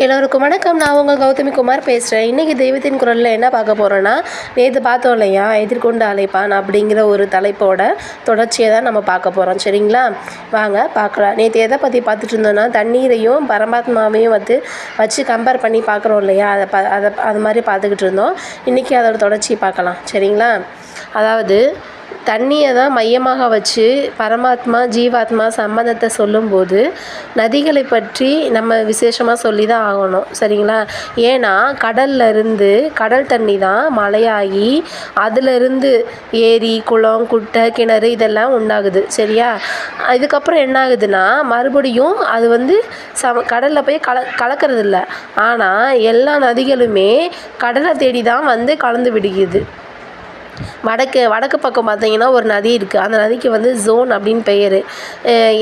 எல்லோருக்கும் வணக்கம். நான் உங்கள் கௌதமி குமார் பேசுகிறேன் இன்றைக்கி தெய்வத்தின் குரலில் என்ன பார்க்க போகிறோன்னா நேற்று பார்த்தோம் இல்லையா எதிர்கொண்டு அழைப்பான் அப்படிங்கிற ஒரு தலைப்போட தொடர்ச்சியை தான் நம்ம பார்க்க போகிறோம் சரிங்களா? வாங்க பார்க்கலாம். நேற்று எதை பற்றி பார்த்துட்டு இருந்தோன்னா தண்ணீரையும் பரமாத்மாவையும் வந்து வச்சு கம்பேர் பண்ணி பார்க்குறோம் இல்லையா? அதை ப அதை அது மாதிரி பார்த்துக்கிட்டு இருந்தோம். இன்றைக்கி அதோட தொடர்ச்சி பார்க்கலாம். சரிங்களா? அதாவது தண்ணியை தான் மையமாக வச்சு பரமாத்மா ஜீவாத்மா சம்பந்தத்தை சொல்லும்போது நதிகளை பற்றி நம்ம விசேஷமாக சொல்லி தான் ஆகணும். சரிங்களா? ஏன்னா கடல்ல இருந்து கடல் தண்ணி தான் மழையாகி அதிலிருந்து ஏரி குளம் குட்டை கிணறு இதெல்லாம் உண்டாகுது. சரியா? இதுக்கப்புறம் என்ன ஆகுதுன்னா மறுபடியும் அது வந்து சம கடலில் போய் கல கலக்கிறது இல்லை ஆனால் எல்லா நதிகளுமே கடலை தேடி தான் வந்து கலந்து விடுகிறது. வடக்கு வடக்கு பக்கம் பார்த்தீங்கன்னா ஒரு நதி இருக்குது அந்த நதிக்கு வந்து ஜோன் அப்படின்னு பெயர்.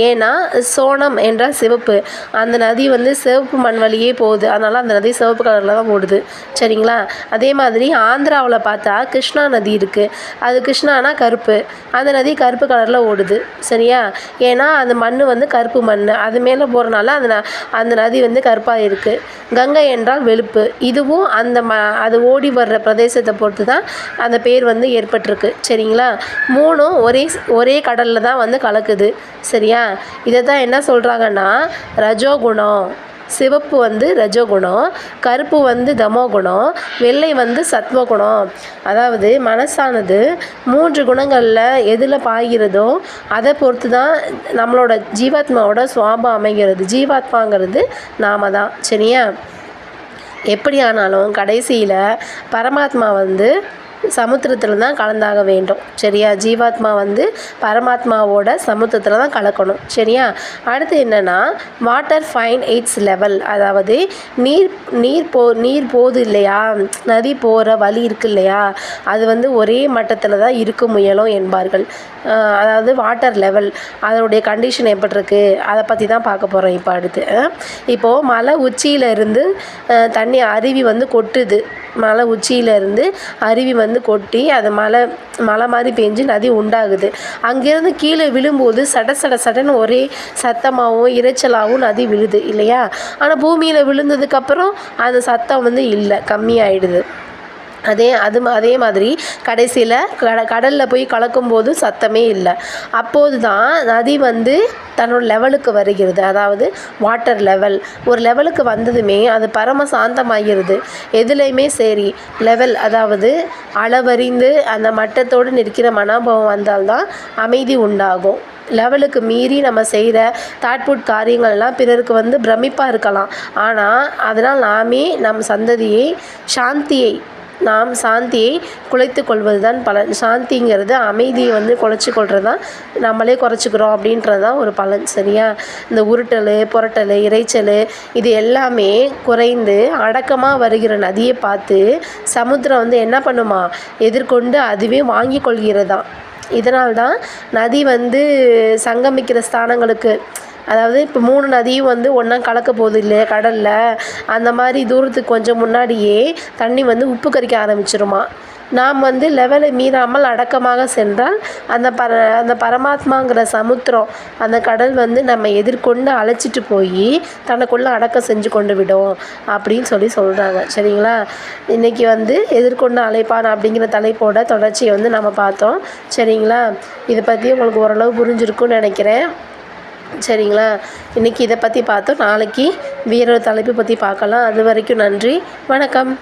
ஏன்னா சோனம் என்றால் சிவப்பு. அந்த நதி வந்து சிவப்பு மண் வழியே போகுது. அதனால் அந்த நதி சிவப்பு கலரில் தான் ஓடுது. சரிங்களா? அதே மாதிரி ஆந்திராவில் பார்த்தா கிருஷ்ணா நதி இருக்குது அது கிருஷ்ணானா கருப்பு. அந்த நதி கருப்பு கலரில் ஓடுது. சரியா? ஏன்னா அந்த மண் வந்து கருப்பு மண் அது மேலே போகிறனால அந்த ந- அந்த நதி வந்து கருப்பாக இருக்குது கங்கை என்றால் வெளுப்பு. இதுவும் அந்த ம அது ஓடி வர்ற பிரதேசத்தை பொறுத்து தான் அந்த பேர் வந்து ஏற்பட்டிருக்கு. சரிங்களா? மூணும் ஒரே ஒரே கடலில் தான் வந்து கலக்குது. சரியா? இதை தான் என்ன சொல்கிறாங்கன்னா ரஜோகுணம். சிவப்பு வந்து ரஜோகுணம் கருப்பு வந்து தமோகுணம் வெள்ளை வந்து சத்வகுணம். அதாவது மனசானது மூன்று குணங்களில் எதில் பாய்கிறதோ அதை பொறுத்து தான் நம்மளோட ஜீவாத்மாவோட சுவாபம் அமைகிறது. ஜீவாத்மாங்கிறது நாம தான். சரியா? எப்படி ஆனாலும் கடைசியில் பரமாத்மா வந்து சமுத்திரத்தில் தான் கலந்தாக வேண்டும். சரியா? ஜீவாத்மா வந்து பரமாத்மாவோட சமுத்திரத்தில் தான் கலக்கணும். சரியா? அடுத்து என்னென்னா வாட்டர் ஃபைன் எய்ட்ஸ் லெவல் அதாவது நீர் நீர் போ நீர் போகுது இல்லையா? நதி போகிற வழி இருக்கு இல்லையா? அது வந்து ஒரே மட்டத்தில் தான் இருக்க முயலும் என்பார்கள். அதாவது வாட்டர் லெவல் அதனுடைய கண்டிஷன் எப்படி அதை பற்றி தான் பார்க்க போகிறோம் இப்போ அடுத்து. இப்போது மலை உச்சியில இருந்து தண்ணி அருவி வந்து கொட்டுது. மலை உச்சியிலிருந்து அருவி வந்து கொட்டி அது மலை மலை மாதிரி பெஞ்சு நதி உண்டாகுது. அங்கேருந்து கீழே விழும்போது சட சட சடன்னு ஒரே சத்தமாகவும் இரைச்சலாகவும் நதி விழுது இல்லையா? ஆனால் பூமியில் விழுந்ததுக்கப்புறம் அந்த சத்தம் வந்து இல்லை கம்மியாயிடுது. அதே அது அதே மாதிரி கடைசியில் கட கடலில் போய் கலக்கும்போது சத்தமே இல்லை. அப்போது தான் நதி வந்து தன்னோட லெவலுக்கு வருகிறது. அதாவது வாட்டர் லெவல் ஒரு லெவலுக்கு வந்ததுமே அது பரம சாந்தமாகிறது. எதுலேயுமே சரி லெவல் அதாவது அளவறிந்து அந்த மட்டத்தோடு நிற்கிற மனோபாவம் வந்தால்தான் அமைதி உண்டாகும். லெவலுக்கு மீறி நம்ம செய்கிற தாட்புட் காரியங்கள்லாம் பிறருக்கு வந்து பிரமிப்பாக இருக்கலாம். ஆனால் அதனால் நாமே நம் சந்ததியை சாந்தியை நாம் சாந்தியை குலைத்து கொள்வது தான் பலன். சாந்திங்கிறது அமைதியை வந்து குலைச்சி கொள்வது தான் நம்மளே குறைச்சிக்கிறோம் அப்படின்றது தான் ஒரு பலன் சரியா? இந்த உருட்டல் புரட்டல் இரைச்சல் இது எல்லாமே குறைந்து அடக்கமாக வருகிற நதியை பார்த்து சமுத்திரம் வந்து என்ன பண்ணுமா? எதிர்கொண்டு அதுவே வாங்கி கொள்கிறதாம் இதனால்தான் நதி வந்து சங்கமிக்கிற ஸ்தானங்களுக்கு அதாவது இப்போ மூணு நதியும் வந்து ஒன்றா கலக்க போகுது இல்லையா கடலில். அந்த மாதிரி தூரத்துக்கு கொஞ்சம் முன்னாடியே தண்ணி வந்து உப்பு கரிக்க ஆரம்பிச்சிருமா. நாம் வந்து லெவலை மீறாமல் அடக்கமாக சென்றால் அந்த பர அந்த பரமாத்மாங்கிற சமுத்திரம் அந்த கடல் வந்து நம்ம எதிர்கொண்டு அழைச்சிட்டு போய் தனக்குள்ளே அடக்கம் செஞ்சு கொண்டு விடும் அப்படின்னு சொல்லி சொல்கிறாங்க சரிங்களா? இன்றைக்கி வந்து எதிர்கொண்டு அழைப்பான் அப்படிங்கிற தலைப்போட தொடர்ச்சியை வந்து நம்ம பார்த்தோம். சரிங்களா? இதை பற்றி உங்களுக்கு ஓரளவு புரிஞ்சிருக்கும்னு நினைக்கிறேன். சரிங்களா? இன்றைக்கி இதை பற்றி பார்த்தோம். நாளைக்கு வேறொரு தலைப்பு பற்றி பார்க்கலாம். அது வரைக்கும் நன்றி. வணக்கம்.